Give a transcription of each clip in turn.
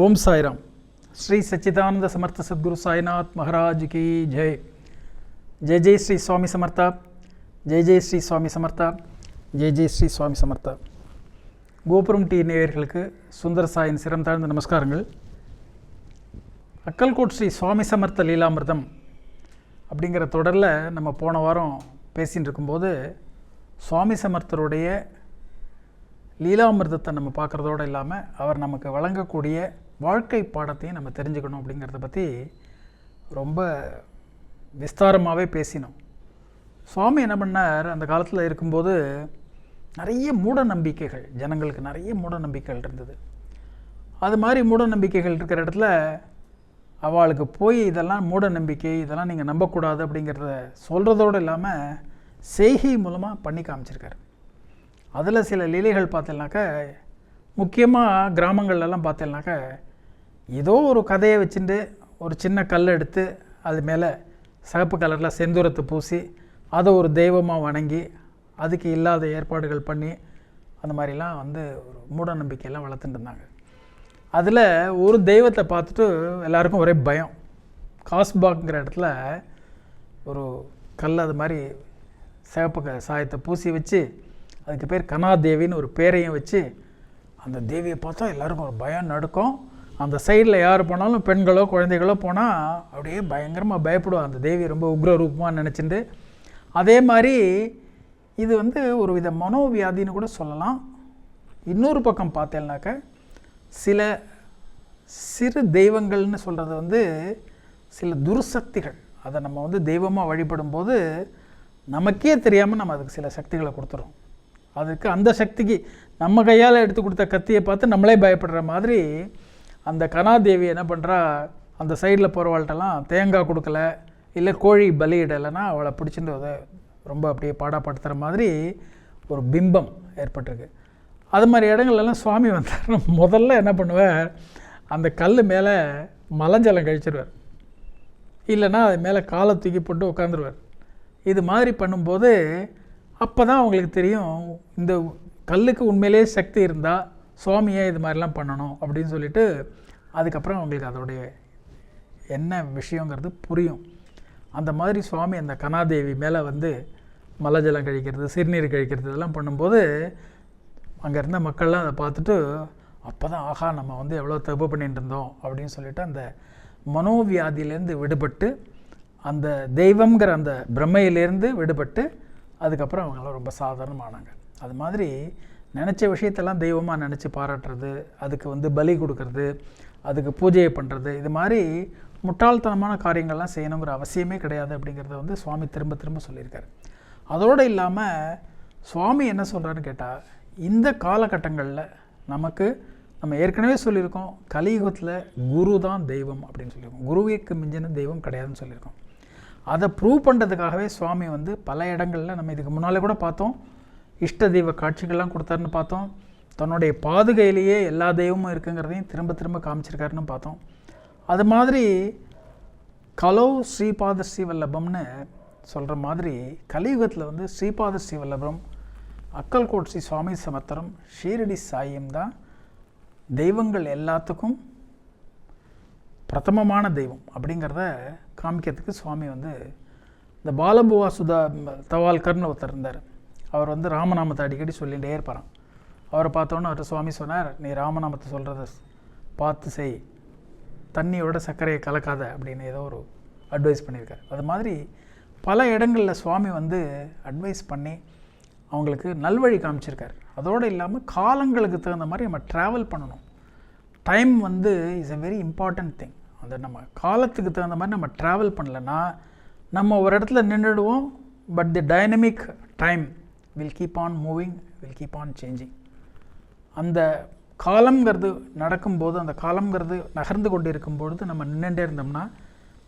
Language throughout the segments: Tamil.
ஓம் சாய்ராம். ஸ்ரீ சச்சிதானந்த சமர்த்த சத்குரு சாய்நாத் மகாராஜ் கி ஜெய். ஜெய் ஜெய் ஸ்ரீ சுவாமி சமர்த்தா. ஜெய் ஜெய் ஸ்ரீ சுவாமி சமர்த்தா. ஜெய் ஜெய் ஸ்ரீ சுவாமி சமர்த்தா. கோபுரம் டி நேயர்களுக்கு சுந்தர சாயின் சிரம் தாழ்ந்த நமஸ்காரங்கள். அக்கல்கோட் ஸ்ரீ சுவாமி சமர்த்த லீலாமிர்தம் அப்படிங்கிற தொடரில் நம்ம போன வாரம் பேசிகிட்டு இருக்கும்போது சுவாமி சமர்த்தருடைய லீலாமிர்தத்தை நம்ம பார்க்குறதோடு இல்லாமல் அவர் நமக்கு வழங்கக்கூடிய வாழ்க்கை பாடத்தையும் நம்ம தெரிஞ்சுக்கணும் அப்படிங்கிறத பற்றி ரொம்ப விஸ்தாரமாகவே பேசினோம். சுவாமி என்ன பண்ணார்? அந்த காலத்தில் இருக்கும்போது நிறைய மூட நம்பிக்கைகள் ஜனங்களுக்கு நிறைய மூட நம்பிக்கைகள் இருந்தது. அது மாதிரி மூட நம்பிக்கைகள் இருக்கிற இடத்துல அவளுக்கு போய் இதெல்லாம் மூட நம்பிக்கை இதெல்லாம் நீங்கள் நம்பக்கூடாது அப்படிங்கிறத சொல்கிறதோடு இல்லாமல் செய்கை மூலமாக பண்ணி காமிச்சிருக்காரு. அதில் சில லீலைகள் பார்த்தேன்னாக்க முக்கியமாக கிராமங்கள்லாம் பார்த்தேன்னாக்க ஏதோ ஒரு கதையை வச்சுட்டு ஒரு சின்ன கல் எடுத்து அது மேலே சிகப்பு கலரில் செந்தூரத்தை பூசி அதை ஒரு தெய்வமாக வணங்கி அதுக்கு இல்லாத ஏற்பாடுகள் பண்ணி அந்த மாதிரிலாம் வந்து ஒரு மூட நம்பிக்கையெல்லாம் வளர்த்துட்டு இருந்தாங்க. அதில் ஒரு தெய்வத்தை பார்த்துட்டு எல்லாருக்கும் ஒரே பயம். காஸ்பாக்ங்கிற இடத்துல ஒரு கல் அது மாதிரி சிவப்பு க சாயத்தை பூசி வச்சு அதுக்கு பேர் கனாதேவின்னு ஒரு பேரையும் வச்சு அந்த தேவியை பார்த்தா எல்லாருக்கும் ஒரு பயம் நடுக்கும். அந்த சைடில் யார் போனாலும் பெண்களோ குழந்தைகளோ போனால் அப்படியே பயங்கரமாக பயப்படுவோம் அந்த தேவி ரொம்ப உக்ர ரூபமாக நினச்சிட்டு அதே மாதிரி இது வந்து ஒரு வித மனோவியாதின்னு கூட சொல்லலாம். இன்னொரு பக்கம் பார்த்தேன்னாக்க சில சிறு தெய்வங்கள்னு சொல்கிறது வந்து சில துர்சக்திகள். அதை நம்ம வந்து தெய்வமாக வழிபடும்போது நமக்கே தெரியாமல் நம்ம அதுக்கு சில சக்திகளை கொடுத்துறோம் அதுக்கு அந்த சக்திக்கு நம்ம கையால் எடுத்து கொடுத்த கத்தியை பார்த்து நம்மளே பயப்படுற மாதிரி அந்த கனாதேவி என்ன பண்ணுறா அந்த சைடில் போகிறவாள்கிட்டலாம் தேங்காய் கொடுக்கல இல்லை கோழி பலியிடலைன்னா அவளை பிடிச்சிட்டு அதை ரொம்ப அப்படியே பாடாப்படுத்துகிற மாதிரி ஒரு பிம்பம் ஏற்பட்டிருக்கு. அது மாதிரி இடங்கள்லாம் சுவாமி வந்தார் முதல்ல என்ன பண்ணுவார்? அந்த கல் மேலே மலஞ்சலம் கழிச்சிருவார். இல்லைன்னா அது மேலே காலை தூக்கி போட்டு உட்காந்துருவார் இது மாதிரி பண்ணும்போது அப்போ தான் அவங்களுக்கு தெரியும் இந்த கல்லுக்கு உண்மையிலே சக்தி இருந்தால் சுவாமியை இது மாதிரிலாம் பண்ணணும் அப்படின்னு சொல்லிட்டு அதுக்கப்புறம் அவங்களுக்கு அதோடைய என்ன விஷயங்கிறது புரியும். அந்த மாதிரி சுவாமி அந்த கனாதேவி மேலே வந்து மலஜலம் கழிக்கிறது சிறுநீர் கழிக்கிறது இதெல்லாம் பண்ணும்போது அங்கே இருந்த மக்கள்லாம் அதை பார்த்துட்டு அப்போ தான் ஆஹா நம்ம வந்து எவ்வளோ தப்பு பண்ணிட்டு இருந்தோம் அப்படின்னு சொல்லிட்டு அந்த மனோவியாதியிலேருந்து விடுபட்டு அந்த தெய்வங்கிற அந்த பிரம்மையிலேருந்து விடுபட்டு அதுக்கப்புறம் அவங்களாம் ரொம்ப சாதாரணமானாங்க. அது மாதிரி நினச்ச விஷயத்தெல்லாம் தெய்வமாக நினச்சி பாராட்டுறது அதுக்கு வந்து பலி கொடுக்கறது அதுக்கு பூஜையை பண்ணுறது இது மாதிரி முட்டாள்தனமான காரியங்கள்லாம் செய்யணுங்கிற அவசியமே கிடையாது அப்படிங்கிறத வந்து சுவாமி திரும்ப திரும்ப சொல்லியிருக்காரு. அதோடு இல்லாமல் சுவாமி என்ன சொல்கிறாருன்னு கேட்டால் இந்த காலகட்டங்களில் நமக்கு நம்ம ஏற்கனவே சொல்லியிருக்கோம் கலியுகத்தில் குரு தான் தெய்வம் அப்படின்னு சொல்லியிருக்கோம். குருவிற்கு மிஞ்சின தெய்வம் கிடையாதுன்னு சொல்லியிருக்கோம். அதை ப்ரூவ் பண்ணுறதுக்காகவே சுவாமி வந்து பல இடங்களில் நம்ம இதுக்கு முன்னாலே கூட பார்த்தோம். இஷ்ட தெய்வ காட்சிகள்லாம் கொடுத்தாருன்னு பார்த்தோம். தன்னுடைய பாதுகையிலேயே எல்லா தெய்வமும் இருக்குங்கிறதையும் திரும்ப திரும்ப காமிச்சிருக்காருன்னு பார்த்தோம். அது மாதிரி கலோ ஸ்ரீபாத ஸ்ரீவல்லபம்னு சொல்கிற மாதிரி கலியுகத்தில் வந்து ஸ்ரீபாத ஸ்ரீவல்லபம் அக்கல்கோட் ஸ்ரீ சுவாமி சமத்திரம் ஷீரடி சாயும் தான் தெய்வங்கள் எல்லாத்துக்கும் பிரதமமான தெய்வம் அப்படிங்கிறத காமிக்கிறதுக்கு சுவாமி வந்து இந்த பாலபுவா சுதா தவால்கர்னு ஒருத்தர் இருந்தார். அவர் வந்து ராமநாமத்தை அடிக்கடி சொல்லிகிட்டே இருப்பாராம். அவரை பார்த்தோன்னே அவர் சுவாமி சொன்னார் நீ ராமநாமத்தை சொல்கிறத பார்த்து செய். தண்ணியோட சர்க்கரையை கலக்காத அப்படின்னு ஏதோ ஒரு அட்வைஸ் பண்ணியிருக்கார். அது மாதிரி பல இடங்களில் சுவாமி வந்து அட்வைஸ் பண்ணி அவங்களுக்கு நல்வழி காமிச்சிருக்கார். அதோடு இல்லாமல் காலங்களுக்கு தகுந்த மாதிரி நம்ம ட்ராவல் பண்ணணும். டைம் வந்து is a very important thing அந்த நம்ம காலத்துக்கு தகுந்த மாதிரி நம்ம ட்ராவல் பண்ணலைன்னா நம்ம ஒரு இடத்துல நின்றுடுவோம் but the dynamic time will keep on moving will keep on changing அந்த காலங்கிறது நடக்கும்போது அந்த காலங்கிறது நகர்ந்து கொண்டு இருக்கும்பொழுது நம்ம நின்றுட்டே இருந்தோம்னா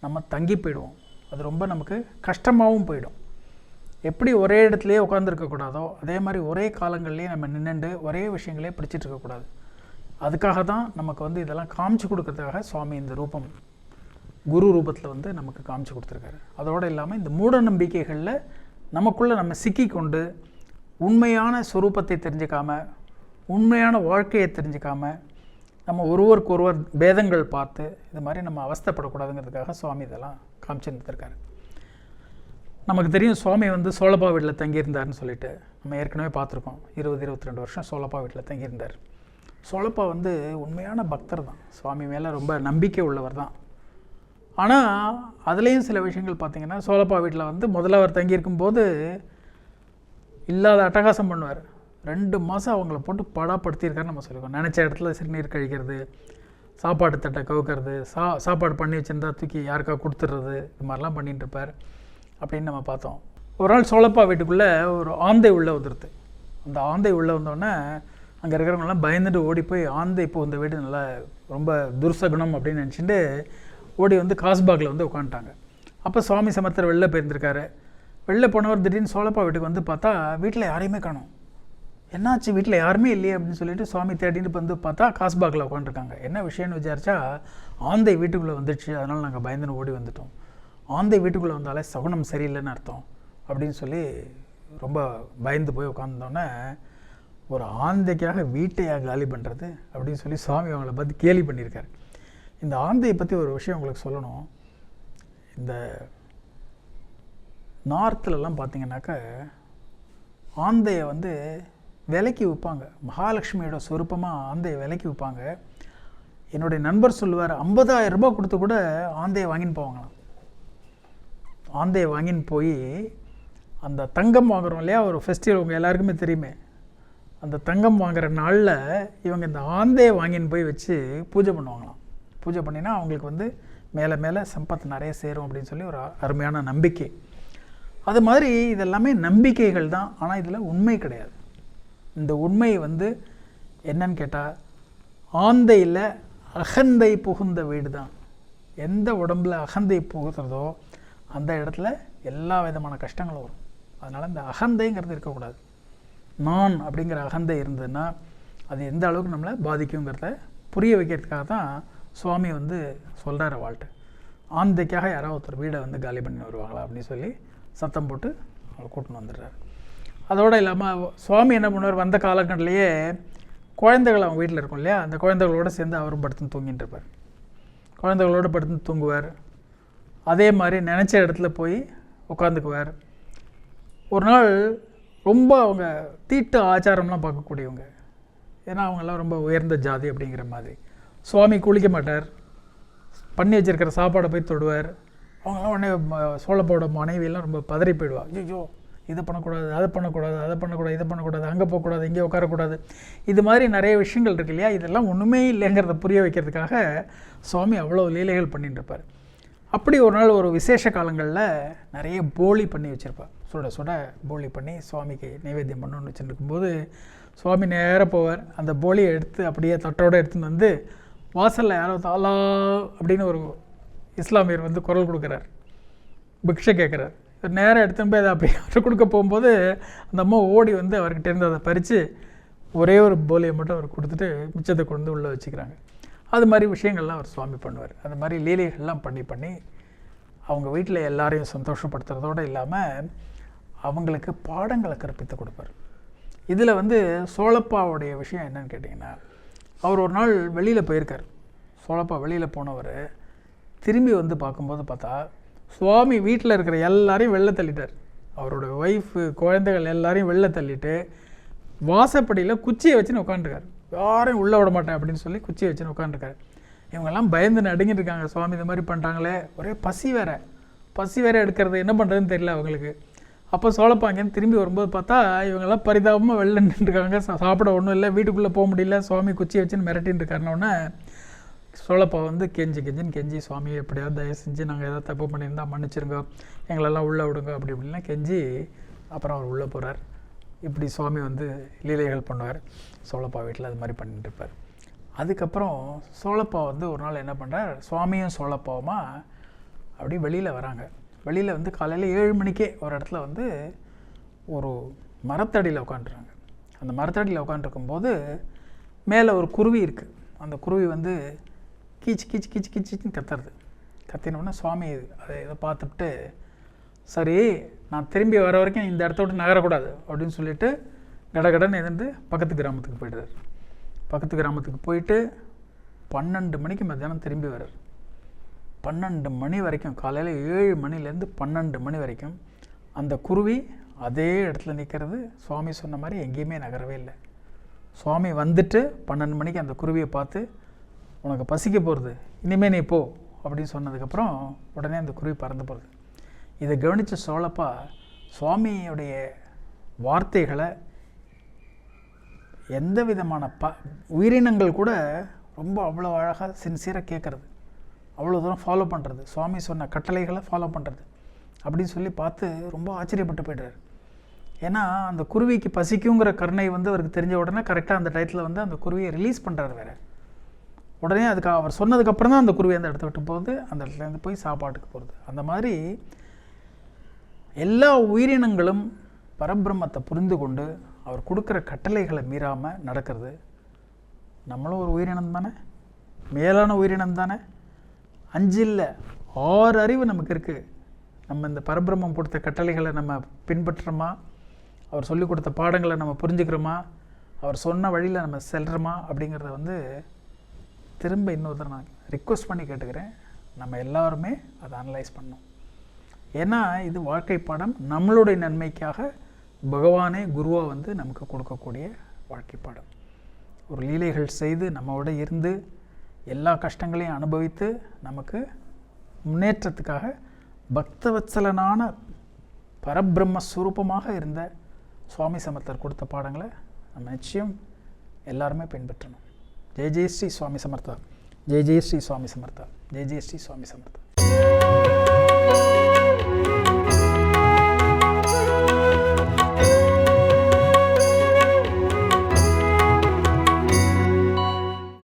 நம்ம தங்கி போயிடுவோம். அது ரொம்ப நமக்கு கஷ்டமாகவும் போயிடும். எப்படி ஒரே இடத்துலையே உட்காந்துருக்கக்கூடாதோ அதே மாதிரி ஒரே காலங்கள்லேயே நம்ம நின்றுண்டு ஒரே விஷயங்களே பிடிச்சிட்டு இருக்கக்கூடாது. அதுக்காக தான் நமக்கு வந்து இதெல்லாம் காமிச்சு கொடுக்கறதுக்காக சுவாமி இந்த ரூபம் குரு ரூபத்தில் வந்து நமக்கு காமிச்சு கொடுத்துருக்காரு. அதோடு இல்லாமல் இந்த மூட நம்பிக்கைகளில் நமக்குள்ளே நம்ம சிக்கி கொண்டு உண்மையான சுரூபத்தை தெரிஞ்சுக்காம உண்மையான வாழ்க்கையை தெரிஞ்சுக்காம நம்ம ஒருவருக்கு ஒருவர் பேதங்கள் பார்த்து இது மாதிரி நம்ம அவஸ்தைப்படக்கூடாதுங்கிறதுக்காக சுவாமி இதெல்லாம் காமிச்சிருந்துருக்காரு நமக்கு தெரியும் சுவாமி வந்து சோழப்பா வீட்டில் தங்கியிருந்தாருன்னு சொல்லிட்டு நம்ம ஏற்கனவே பார்த்துருக்கோம். இருபது இருபத்தி ரெண்டு வருஷம் சோழப்பா வீட்டில் தங்கியிருந்தார். சோழப்பா வந்து உண்மையான பக்தர் தான். சுவாமி மேலே ரொம்ப நம்பிக்கை உள்ளவர் தான். ஆனால் அதுலேயும் சில விஷயங்கள் பார்த்தீங்கன்னா சோழப்பா வீட்டில் வந்து முதல்ல அவர் தங்கியிருக்கும் போது இல்லாத அட்டகாசம் பண்ணுவார். ரெண்டு மாதம் அவங்கள போட்டு படாப்படுத்தியிருக்காருன்னு நம்ம சொல்லுவோம். நினச்ச இடத்துல சிறுநீர் கழிக்கிறது சாப்பாடு தட்டை கவுக்கிறது சா சாப்பாடு பண்ணி வச்சுருந்தா தூக்கி யாருக்கா கொடுத்துட்றது இது மாதிரிலாம் பண்ணிகிட்டு இருப்பார் அப்படின்னு நம்ம பார்த்தோம். ஒரு நாள் சோழப்பா வீட்டுக்குள்ளே ஒரு ஆந்தை உள்ளே வந்துடுது அந்த ஆந்தை உள்ளே வந்தோடனே அங்கே இருக்கிறவங்கலாம் பயந்துட்டு ஓடி போய் ஆந்தை இப்போ இந்த வீடு நல்லா ரொம்ப துர்சகுணம் அப்படின்னு நினச்சிட்டு ஓடி வந்து காஸ்பாகில் வந்து உட்காந்துட்டாங்க அப்போ சுவாமி சமர்த்தர் வெளில போயிருந்திருக்காரு. வெளில போனவர் திடீர்னு சோழப்பா வீட்டுக்கு வந்து பார்த்தா வீட்டில் யாரையுமே காணும். என்னாச்சு? வீட்டில் யாருமே இல்லையே அப்படின்னு சொல்லிட்டு சுவாமி தேடிட்டு வந்து பார்த்தா காஸ்பாகில் உட்காந்துருக்காங்க என்ன விஷயம்னு விசாரிச்சா ஆந்தை வீட்டுக்குள்ளே வந்துடுச்சு. அதனால் நாங்கள் பயந்துன்னு ஓடி வந்துட்டோம். ஆந்தை வீட்டுக்குள்ளே வந்தாலே சகுனம் சரியில்லைன்னு அர்த்தம் அப்படின்னு சொல்லி ரொம்ப பயந்து போய் உட்காந்தோன்னே ஒரு ஆந்தைக்காக வீட்டையாக காலி பண்ணுறது அப்படின்னு சொல்லி சுவாமி அவங்கள பார்த்து கேலி பண்ணியிருக்காரு. இந்த ஆந்தையை பற்றி ஒரு விஷயம் உங்களுக்கு சொல்லணும். இந்த நார்த்துலலாம் பார்த்தீங்கன்னாக்கா ஆந்தையை வந்து விலைக்கு விற்பாங்க மகாலட்சுமியோட சொருப்பமாக ஆந்தையை விலைக்கு விற்பாங்க என்னுடைய நண்பர் சொல்லுவார் ஐம்பதாயிரம் ரூபாய் கொடுத்து கூட ஆந்தையை வாங்கின்னு போவாங்களாம். ஆந்தையை வாங்கின்னு போய் அந்த தங்கம் வாங்குறோம் இல்லையா ஒரு ஃபெஸ்டிவல் உங்கள் எல்லாருக்குமே தெரியுமே. அந்த தங்கம் வாங்குற நாளில் இவங்க இந்த ஆந்தையை வாங்கின்னு போய் வச்சு பூஜை பண்ணுவாங்களாம். பூஜை பண்ணினா அவங்களுக்கு வந்து மேலே மேலே சம்பத்து நிறைய சேரும் அப்படின்னு சொல்லி ஒரு அருமையான நம்பிக்கை. அது மாதிரி இதெல்லாமே நம்பிக்கைகள் தான். ஆனால் இதில் உண்மை கிடையாது. இந்த உண்மை வந்து என்னன்னு கேட்டால் ஆந்தையில் அகந்தை புகுந்த வீடு தான் எந்த உடம்புல அகந்தை புகுத்துறதோ அந்த இடத்துல எல்லா விதமான கஷ்டங்களும் வரும். அதனால் இந்த அகந்தைங்கிறது இருக்கக்கூடாது. நான் அப்படிங்கிற அகந்தை இருந்ததுன்னா அது எந்த அளவுக்கு நம்மளை பாதிக்குங்கிறத புரிய வைக்கிறதுக்காக தான் சுவாமி வந்து சொல்கிறார் வாழ்ட்டு ஆந்தைக்காக யாராவது ஒருத்தர் வீடை வந்து காலி பண்ணி வருவாங்களா அப்படின்னு சொல்லி சத்தம் போட்டு அவங்களை கூட்டின்னு வந்துடுறாரு. அதோடு இல்லாமல் சுவாமி என்ன பண்ணுவார்? வந்த காலகட்டத்திலேயே குழந்தைகள் அவங்க வீட்டில் இருக்கும் இல்லையா? அந்த குழந்தைகளோடு சேர்ந்து அவரும் படுத்துன்னு தூங்கிட்டு இருப்பார். குழந்தைகளோடு படுத்து தூங்குவார். அதே மாதிரி நினச்ச இடத்துல போய் உட்காந்துக்குவார். ஒரு நாள் ரொம்ப அவங்க தீட்டு ஆச்சாரம்லாம் பார்க்கக்கூடியவங்க. ஏன்னா அவங்கெல்லாம் ரொம்ப உயர்ந்த ஜாதி அப்படிங்கிற மாதிரி. சுவாமி குளிக்க மாட்டார். பண்ணி வச்சிருக்கிற சாப்பாடை போய் தொடுவார். அவங்கெல்லாம் உடனே சோழப்போட மனைவியெல்லாம் ரொம்ப பதறி போயிடுவா. ஐயோ இதை பண்ணக்கூடாது அதை பண்ணக்கூடாது அதை பண்ணக்கூடாது இதை பண்ணக்கூடாது அங்கே போகக்கூடாது இங்கே உட்காரக்கூடாது. இது மாதிரி நிறைய விஷயங்கள் இருக்கு இல்லையா? இதெல்லாம் ஒன்றுமே இல்லைங்கிறத புரிய வைக்கிறதுக்காக சுவாமி அவ்வளோ லீலைகள் பண்ணிட்டு இருப்பார். அப்படி ஒரு நாள் ஒரு விசேஷ காலங்களில் நிறைய போலி பண்ணி வச்சுருப்பார் சுட சுட போலி பண்ணி சுவாமிக்கு நைவேத்தியம் பண்ணணும்னு வச்சுருக்கும்போது சுவாமி நேராக போவார். அந்த போலியை எடுத்து அப்படியே தட்டோடு எடுத்துன்னு வந்து வாசலில் யாரோ தாலா அப்படின்னு ஒரு இஸ்லாமியர் வந்து குரல் கொடுக்குறார். பிக்ஷை கேட்குறார். இவர் நேராக எடுத்துன்னு போய் அதை அப்படி அவர் கொடுக்க போகும்போது அந்த அம்மா ஓடி வந்து அவர்கிட்ட இருந்து அதை பறித்து ஒரே ஒரு போலியை மட்டும் அவர் கொடுத்துட்டு மிச்சத்தை கொண்டு வந்து உள்ளே வச்சுக்கிறாங்க. அது மாதிரி விஷயங்கள்லாம் அவர் சுவாமி பண்ணுவார். அந்த மாதிரி லீலைகள்லாம் பண்ணி பண்ணி அவங்க வீட்டில் எல்லாரையும் சந்தோஷப்படுத்துறதோடு இல்லாமல் அவங்களுக்கு பாடங்களை கற்பித்து கொடுப்பார். இதில் வந்து சோழப்பாவுடைய விஷயம் என்னன்னு கேட்டிங்கன்னா அவர் ஒரு நாள் வெளியில் போயிருக்கார். சோழப்பா வெளியில் போனவர் திரும்பி வந்து பார்க்கும்போது பார்த்தா சுவாமி வீட்டில் இருக்கிற எல்லாரையும் வெளில தள்ளிட்டார். அவரோட ஒய்ஃபு குழந்தைகள் எல்லாரையும் வெளில தள்ளிட்டு வாசப்படியில் குச்சியை வச்சுன்னு உட்காந்துருக்கார் யாரையும் உள்ளே விட மாட்டேன் அப்படின்னு சொல்லி குச்சியை வச்சுன்னு உட்காந்துருக்காரு இவங்கெல்லாம் பயந்து நடுங்கிட்டு இருக்காங்க. சுவாமி இந்த மாதிரி பண்ணுறாங்களே ஒரே பசி வேற. பசி வேற எடுக்கிறது. என்ன பண்ணுறதுன்னு தெரியல அவங்களுக்கு. அப்போ சோழப்பாங்கன்னு திரும்பி வரும்போது பார்த்தா இவங்கெல்லாம் பரிதாபமாக வெளில நின்றுருக்காங்க. சாப்பிட ஒன்றும் இல்லை. வீட்டுக்குள்ளே போக முடியல. சுவாமி குச்சியை வச்சுன்னு மிரட்டின்னு இருக்காருன்னொன்னே சோழப்பா வந்து கெஞ்சி கெஞ்சின்னு கெஞ்சி சுவாமி எப்படியாவது தயவு செஞ்சு நாங்கள் ஏதாவது தப்பு பண்ணியிருந்தால் மன்னிச்சிருங்க. எங்களெல்லாம் உள்ளே விடுங்க அப்படி இப்படிலாம் கெஞ்சி அப்புறம் அவர் உள்ளே போகிறார் இப்படி சுவாமி வந்து லீலைகள் பண்ணுவார். சோழப்பா வீட்டில் அது மாதிரி பண்ணிட்டு இருப்பார். அதுக்கப்புறம் சோழப்பா வந்து ஒரு நாள் என்ன பண்ணுறார் சுவாமியும் சோழப்பாவுமா அப்படி வெளியில் வராங்க. வெளியில் வந்து காலையில் ஏழு மணிக்கே ஒரு இடத்துல வந்து ஒரு மரத்தடியில் உட்காண்ட்றாங்க அந்த மரத்தடியில் உட்காண்ட்ருக்கும்போது மேலே ஒரு குருவி இருக்குது அந்த குருவி வந்து கீச் கீச் கீச் கீச்சுன்னு கத்துறது. கத்தினோடனே சுவாமி அதை இதை பார்த்துட்டு சரி நான் திரும்பி வர வரைக்கும் இந்த இடத்த விட்டு நகரக்கூடாது அப்படின்னு சொல்லிட்டு கடகடன் எதிர்ந்து பக்கத்து கிராமத்துக்கு போயிடுறார். பக்கத்து கிராமத்துக்கு போயிட்டு பன்னெண்டு மணிக்கு மத்தியானம் திரும்பி வர்றார். பன்னெண்டு மணி வரைக்கும் காலையில் ஏழு மணிலேருந்து பன்னெண்டு மணி வரைக்கும் அந்த குருவி அதே இடத்துல நிற்கிறது சுவாமி சொன்ன மாதிரி எங்கேயுமே நகரவே இல்லை. சுவாமி வந்துட்டு பன்னெண்டு மணிக்கு அந்த குருவியை பார்த்து உனக்கு பசிக்க போகிறது இனிமே நீ போ அப்படின்னு சொன்னதுக்கப்புறம் உடனே அந்த குருவி பறந்து போகிறது இதை கவனித்த சோழப்பா சுவாமியுடைய வார்த்தைகளை எந்த விதமான ப உயிரினங்கள் கூட ரொம்ப அவ்வளோ அழகாக சின்சியராக கேட்குறது. அவ்வளோ தூரம் ஃபாலோ பண்ணுறது சுவாமி சொன்ன கட்டளைகளை ஃபாலோ பண்ணுறது அப்படின்னு சொல்லி பார்த்து ரொம்ப ஆச்சரியப்பட்டு போய்டுறாரு. ஏன்னா அந்த குருவிக்கு பசிக்குங்கிற கருணை வந்து அவருக்கு தெரிஞ்ச உடனே கரெக்டாக அந்த டயத்தில் வந்து அந்த குருவியை ரிலீஸ் பண்ணுறாரு வேறு. உடனே அதுக்கு அவர் சொன்னதுக்கப்புறம் தான் அந்த குருவி அந்த இடத்த விட்டு போகுது. அந்த இடத்துலேருந்து போய் சாப்பாட்டுக்கு போகிறது அந்த மாதிரி எல்லா உயிரினங்களும் பரபிரம்மத்தை புரிந்து கொண்டு அவர் கொடுக்குற கட்டளைகளை மீறாமல் நடக்கிறது நம்மளும் ஒரு உயிரினம் தானே? மேலான உயிரினம் தானே? அஞ்சு இல்லை ஆறு அறிவு நமக்கு இருக்குது நம்ம இந்த பரபிரம்மம் கொடுத்த கட்டளைகளை நம்ம பின்பற்றுறோமா? அவர் சொல்லிக் கொடுத்த பாடங்களை நம்ம புரிஞ்சுக்கிறோமா? அவர் சொன்ன வழியில் நம்ம செல்கிறோமா அப்படிங்கிறத வந்து திரும்ப இன்னொருத்தர் நான் ரிக்வஸ்ட் பண்ணி கேட்டுக்கிறேன். நம்ம எல்லாருமே அதை அனலைஸ் பண்ணோம் ஏன்னா இது வாழ்க்கை பாடம். நம்மளுடைய நன்மைக்காக பகவானே குருவாக வந்து நமக்கு கொடுக்கக்கூடிய வாழ்க்கை பாடம். ஒரு லீலைகள் செய்து நம்மோட இருந்து எல்லா கஷ்டங்களையும் அனுபவித்து நமக்கு முன்னேற்றத்துக்காக பக்தவத்சலனான பரபிரம்ம ஸ்வரூபமாக இருந்த சுவாமி சமர்த்தர் கொடுத்த பாடங்களை நம்ம நிச்சயம் எல்லாருமே பின்பற்றணும். ஜெய் ஜெய் ஸ்ரீ சுவாமி சமர்த்தா ஜெய் ஜெய் ஸ்ரீ சுவாமி சமர்த்தா ஜெய் ஜெய் ஸ்ரீ சுவாமி சமர்த்தா